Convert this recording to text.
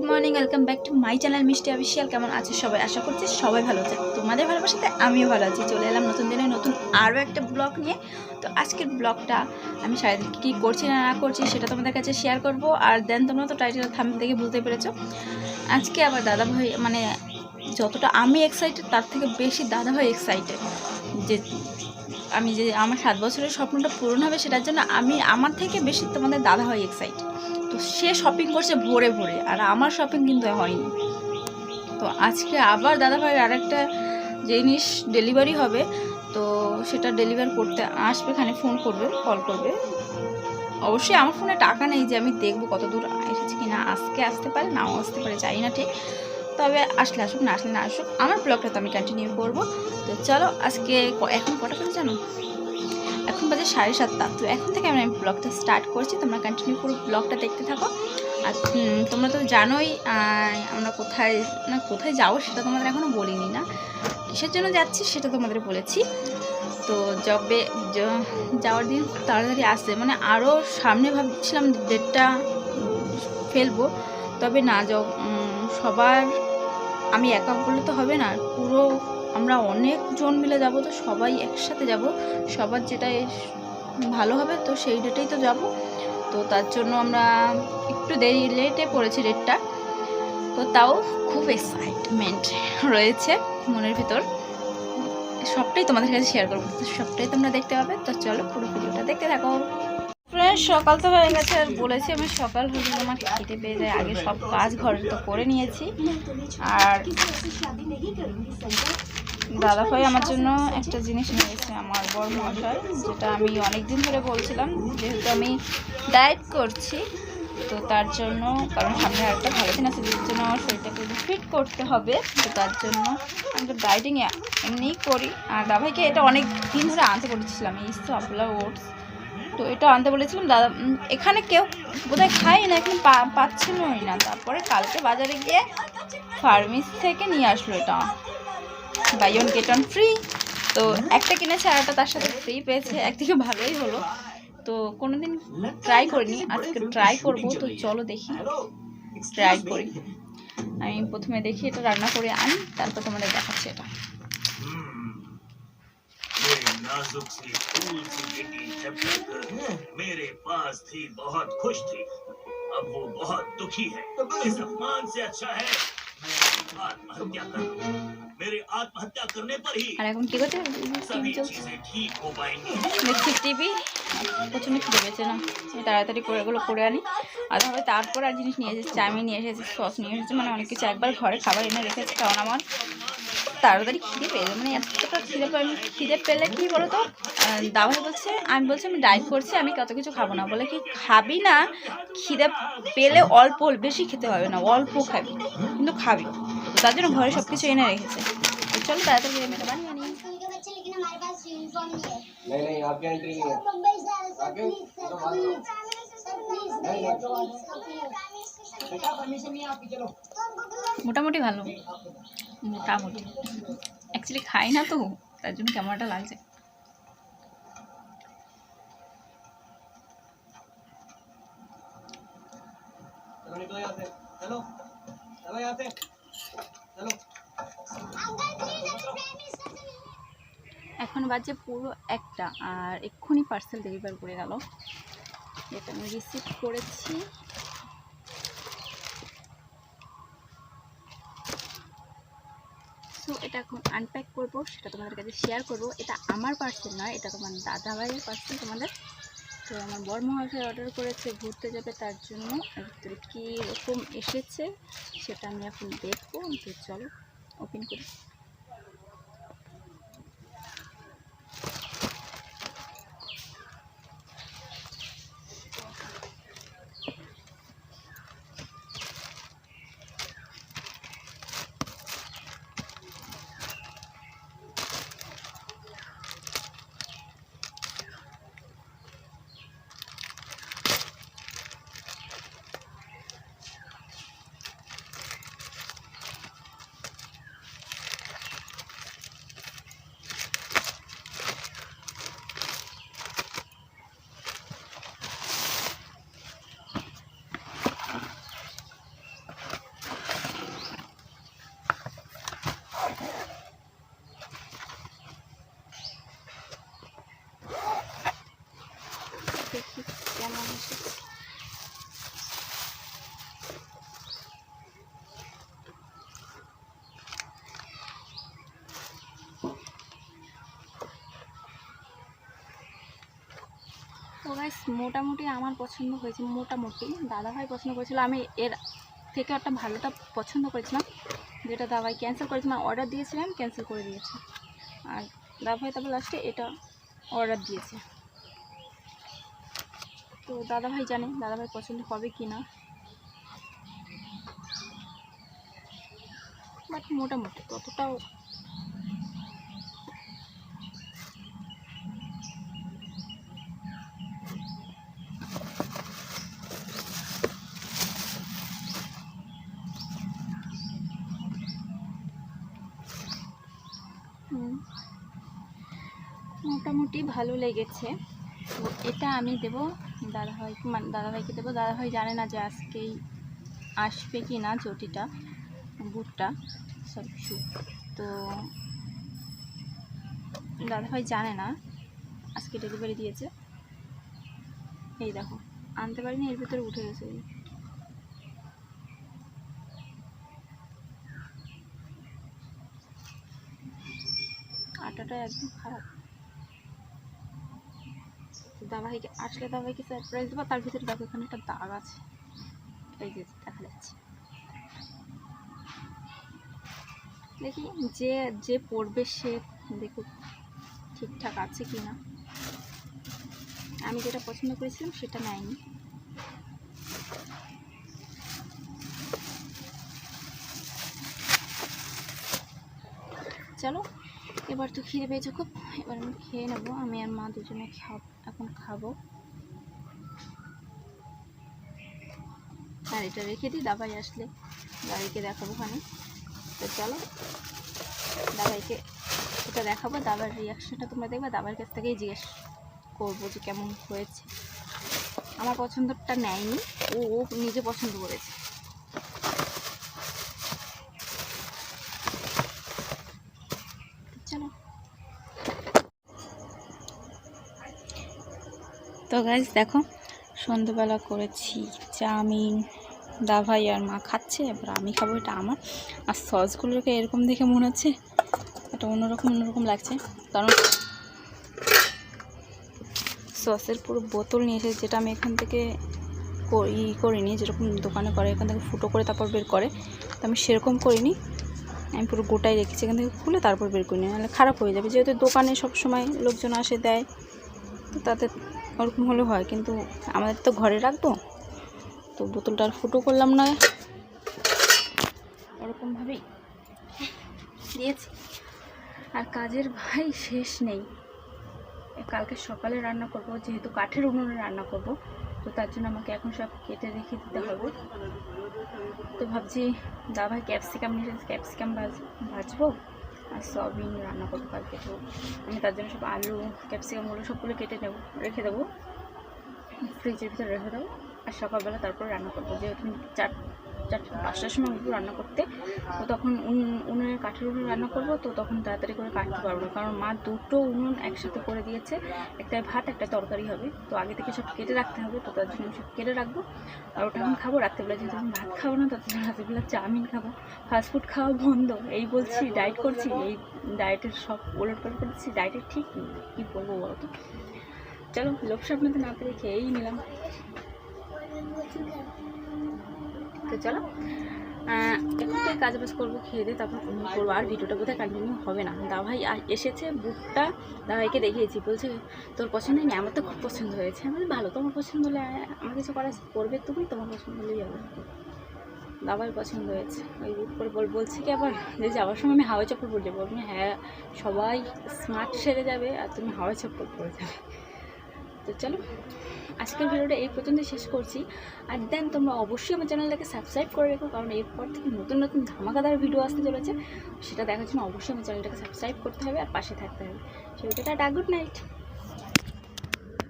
Good morning welcome back to my channel Mishti official কেমন আছে সবাই? আশা করছি সবাই ভালো আছে। তোমাদের ভালোবাসাতে আমিও ভালো আছি। চলে এলাম নতুন দিনে নতুন আরও একটা ব্লগ নিয়ে। তো আজকের ব্লগটা আমি সারাদিন কী করছি না না করছি সেটা তোমাদের কাছে শেয়ার করব। আর দেন তোমরা তো টাইটেল থাম দেখে বুঝতে পেরেছ। আজকে আবার দাদাভাই মানে যতটা আমি এক্সাইটেড তার থেকে বেশি দাদাভাই এক্সাইটেড যে আমি যে আমার সাত বছরের স্বপ্নটা পূরণ হবে সেটার জন্য আমি, আমার থেকে বেশি তোমাদের দাদা হয় এক্সাইটেড তো সে শপিং করছে ভোরে ভোরে, আর আমার শপিং কিন্তু হয়নি। তো আজকে আবার দাদাভাইয়ের আর একটা জিনিস ডেলিভারি হবে, তো সেটা ডেলিভার করতে আসবে এখানে ফোন করবে কল করবে। অবশ্যই আমার ফোনে টাকা নেই যে আমি দেখব কত দূর এসেছে কি না আজকে আসতে পারে, নাও আসতে পারে, জানি না ঠিক। তবে আসলে আসুক, না আসলে না আসুক, আমার ব্লগটা তো আমি কন্টিনিউ করব। তো চলো আজকে এখন কটা করে জানো? বাজে সাড়ে সাতটা। তো এখন থেকে আমি ব্লগটা স্টার্ট করছি। তোমরা কন্টিনিউ পুরো ব্লগটা দেখতে থাকো। আর তোমরা তো জানোই আমরা কোথায়, না, কোথায় যাব সেটা তোমাদের এখনও বলিনি না। কিসের জন্য যাচ্ছি সেটা তোমাদের বলেছি। তো য- যাওয়ার দিন তাড়াতাড়ি আসে মানে আরও সামনে ভাবছিলাম ডেটটা ফেলব। তবে না সবার, আমি একা বললে তো হবে না। পুরো আমরা অনেকজন মিলে যাব, তো সবাই একসাথে যাব। সবার যেটা ভালো হবে, তো সেই ডেটেই তো যাব। তো তার জন্য আমরা একটু দেরি লেটে পড়েছি ডেটটা। তো তাও খুব এক্সাইটমেন্ট রয়েছে মনের ভিতর। সবটাই তোমাদের কাছে শেয়ার করব, তো সবটাই তোমরা দেখতে পাবে। তো চলো পুরো ভিডিওটা দেখতে থাকো। ফ্রেন্ড সকাল তো হয়ে গেছে, আর বলেছি আমি সকাল হলে আমার খেতে পেয়ে যায়। আগে সব কাজ ঘরে তো করে নিয়েছি। আর দাদাভাই আমার জন্য একটা জিনিস নিয়েছে আমার বড় মশাই যেটা আমি অনেক দিন ধরে বলছিলাম, যেহেতু আমি ডায়েট করছি, তো তার জন্য, কারণ সামনে একটা ভালো দিন আছে যার জন্য আমার শরীরটাকে ফিট করতে হবে, তো তার জন্য আমি তো ডায়েটিং এমনিই করি। আর দাদাভাইকে এটা অনেক দিন ধরে আনতে বলেছিলাম, এই তো আপলা ওটস তো এটা আনতে বলেছিলাম, দাদা এখানে কেউ বোধহয় খাই না, এখন পাচ্ছিলই না, তারপরে কালকে বাজারে গিয়ে ফার্মেসি থেকে নিয়ে আসলো এটা। buy one get one free তো একটা কিনেছে আর একটা তার সাথে ফ্রি পেয়েছে একদিকে ভালোই হলো তো কোনোদিন ট্রাই করিনি আজকে ট্রাই করব তো চলো দেখি ট্রাই করি আমি প্রথমে দেখি এটা রান্না করে আনি তারপর তোমাদের দেখাচ্ছি এটা ये नाजुक सी फूल सी बेटी जब तक मेरे पास थी बहुत खुश थी अब वो बहुत दुखी है इस अपमान से अच्छा है मैं आत्महत्या कर लूं। मेरे आत्महत्या करने पर ही আর এখন কি করতে सभी টিভি চলছে चीजें ठीक हो पाएंगी দেখছি টিভি প্রচণ্ড খিদে পেয়েছে না আমি তাড়াতাড়ি করে এগুলো করে আনি আর তারপরে তারপর আর জিনিস নিয়ে এসেছি চাউমিন নিয়ে এসেছি সস নিয়ে এসেছি মানে অনেক কিছু একবার ঘরে খাবার এনে রেখেছি কারণ আমার তাড়াতাড়ি খিদে পেয়েছে মানে এতটা খিদে পাই খিদে পেলে কি বলো তো দাওয়া বলছে আমি বলছি আমি ডায়েট করছি আমি কত কিছু খাবো না বলে কি খাবি না খিদে পেলে অল্প বেশি খেতে হবে না অল্প খাবি কিন্তু খাবি তো তার জন্য ঘরে সব কিছু এনে রেখেছে। চলো তাড়াতাড়ি মেয়েটা বানিয়ে নিই। মোটামুটি ভালো। মোটামুটি। অ্যাকচুয়ালি খাই না তো তার জন্য কেমনটা লাগছে। এখন বাজে পুরো একটা, আর এক্ষুনি পার্সেল ডেলিভার করে গেল। যেটা আমি রিসিভ করেছি। সো এটা এখন আনপ্যাক করব, সেটা তোমাদের কাছে শেয়ার করব। এটা আমার পার্সেল নয়, এটা তোমার দাদা ভাইয়ের পার্সেল তোমাদের তো আমার বর্মহাশয় মহাশয় অর্ডার করেছে, ঘুরতে যাবে তার জন্য। ভিতরে কী রকম এসেছে, সেটা আমি এখন দেখব। তো চলো ওপেন করি। গাইস মোটামুটি আমার পছন্দ হয়েছে, মোটামুটি। দাদাভাই পছন্দ করেছিল, আমি এর থেকে একটা ভালোটা পছন্দ করেছিলাম, যেটা দাদাভাই ক্যান্সেল করেছিলাম অর্ডার দিয়েছিলাম ক্যান্সেল করে দিয়েছে। আর দাদাভাই তারপর লাস্টে এটা অর্ডার দিয়েছে। তো দাদাভাই জানে দাদাভাই পছন্দ হবে কি না বাট মোটামুটি, ততটাও মোটামুটি ভালো লেগেছে। তো এটা আমি দেব দাদাভাই মানে দাদাভাইকে দেবো। দাদাভাই জানে না যে আজকেই আসবে কি না চটিটা, বুটটা, সব কিছু। তো দাদাভাই জানে না, আজকে ডেলিভারি দিয়েছে। এই দেখো, আনতে পারিনি, এর ভিতরে উঠে গেছে। আটাটা একদম খারাপ। দাদাভাইকে আসলে দাদাভাইকে সারপ্রাইজ দেবো, তার ভিতরে দেখো এখানে একটা দাগ আছে। এই যে দেখা যাচ্ছে। দেখি যে যে পড়বে সে দেখুক ঠিকঠাক আছে কি না আমি যেটা পছন্দ করেছিলাম সেটা নেয়নি। চলো এবার তো খিদে পেয়েছে খুব। এবার আমি খেয়ে নেব, আমি আর মা দুজনে খাব, এখন খাব। আর এটা রেখে দিই দাবাই আসলে দাবাইকে দেখাবো ওখানে। তো চলো দাবাইকে এটা দেখাবো দাবার রিয়াকশনটা তোমরা দেখবে দাবার কাছ থেকেই জিজ্ঞেস করব যে কেমন হয়েছে। আমার পছন্দটা নেয়নি, ও ও নিজে পছন্দ করেছে চলো তো গাইজ দেখো সন্ধ্যেবেলা করেছি চাউমিন, দাভাই আর মা খাচ্ছে, এবার আমি খাব এটা আমার। আর সসগুলোকে এরকম দেখে মনে হচ্ছে এটা অন্যরকম অন্যরকম লাগছে। কারণ সসের পুরো বোতল নিয়ে এসেছে, যেটা আমি এখান থেকে ই করিনি, যেরকম দোকানে করে, এখান থেকে ফুটো করে তারপর বের করে। তো আমি সেরকম করিনি। আমি পুরো গোটাই রেখেছি, এখান থেকে খুলে তারপর বের করিনি, নাহলে খারাপ হয়ে যাবে। যেহেতু দোকানে সব সময় লোকজন আসে, দেয়, তো তাতে ওরকম হলে হয়, কিন্তু আমাদের তো ঘরে রাখব, তো বোতলটা আর ফুটো করলাম না। ওরকমভাবেই। দিয়েছি। আর কাজের ভাই শেষ নেই। কালকে সকালে রান্না করব, যেহেতু কাঠের উনুনে রান্না করব, তো তার জন্য আমাকে এখন সব কেটে রেখে দিতে হবে। তো ভাবছি দাভাই ক্যাপসিকাম নিয়ে ক্যাপসিকাম ভাজ, ভাজবো? আর সয়াবিন রান্না করব কালকে তো। আমি তার জন্য সব আলু ক্যাপসিকামগুলো সবগুলো কেটে নেব, রেখে দেবো। ফ্রিজের ভিতরে রেখে দেবো। আর সকালবেলা তারপর রান্না করব। যেহেতু চার চারটে পাঁচটার সময় উঠবো রান্না করতে। তো তখন উন- উনুনের কাঠের উনুন রান্না করব, তো তখন তাড়াতাড়ি করে কাটতে পারব না। কারণ মা দুটো উনুন একসাথে করে দিয়েছে। একটা ভাত, একটা তরকারি হবে। তো আগে থেকে সব কেটে রাখতে হবে, তো তার জন্য সব কেটে রাখব। আর ওটা এখন খাব রাত্রেবেলা, যেহেতু আমি ভাত খাব না তখন রাত্রেবেলা চাউমিন খাব। ফাস্টফুড খাওয়া বন্ধ। এই বলছি ডায়েট করছি। এই ডায়েটের সব ওলট পালট করছি ডায়েটের ঠিক কী বলব বলো তো? চলো লোক সামনে না পেরে খেয়েই নিলাম। তো চলো। একটু কাজ বাজ করব, খেয়ে দিয়ে তারপর পড়ব। আর ভিডিওটা বোধহয় কন্টিনিউ হবে না। দাভাই এসেছে, বুকটা দাভাইকে দেখিয়েছি। বলছে, তোর পছন্দ হয়নি? আমার তো খুব পছন্দ হয়েছে। আমি ভালো, তোমার পছন্দ হলে আমার কিছু করা করবে তুমি, তোমার পছন্দ হলেই হবে। দাবাই পছন্দ হয়েছে। ওই করে বল, বলছি কি আবার, যে যাওয়ার সময় আমি হাওয়াই চপ্পল পরে যাব। আমি হ্যাঁ সবাই স্মার্ট সেরে যাবে, আর তুমি হাওয়াই চপ্পল পরে যাবে। তো চলো, আজকের ভিডিওটা এই পর্যন্ত শেষ করছি। আর দেন তোমরা অবশ্যই আমার চ্যানেলটাকে সাবস্ক্রাইব করে রেখো, কারণ এরপর থেকে নতুন নতুন ধামাকাদার ভিডিও আসতে চলেছে। সেটা দেখার জন্য অবশ্যই আমার চ্যানেলটাকে সাবস্ক্রাইব করতে হবে আর পাশে থাকতে হবে। সেটা গুড নাইট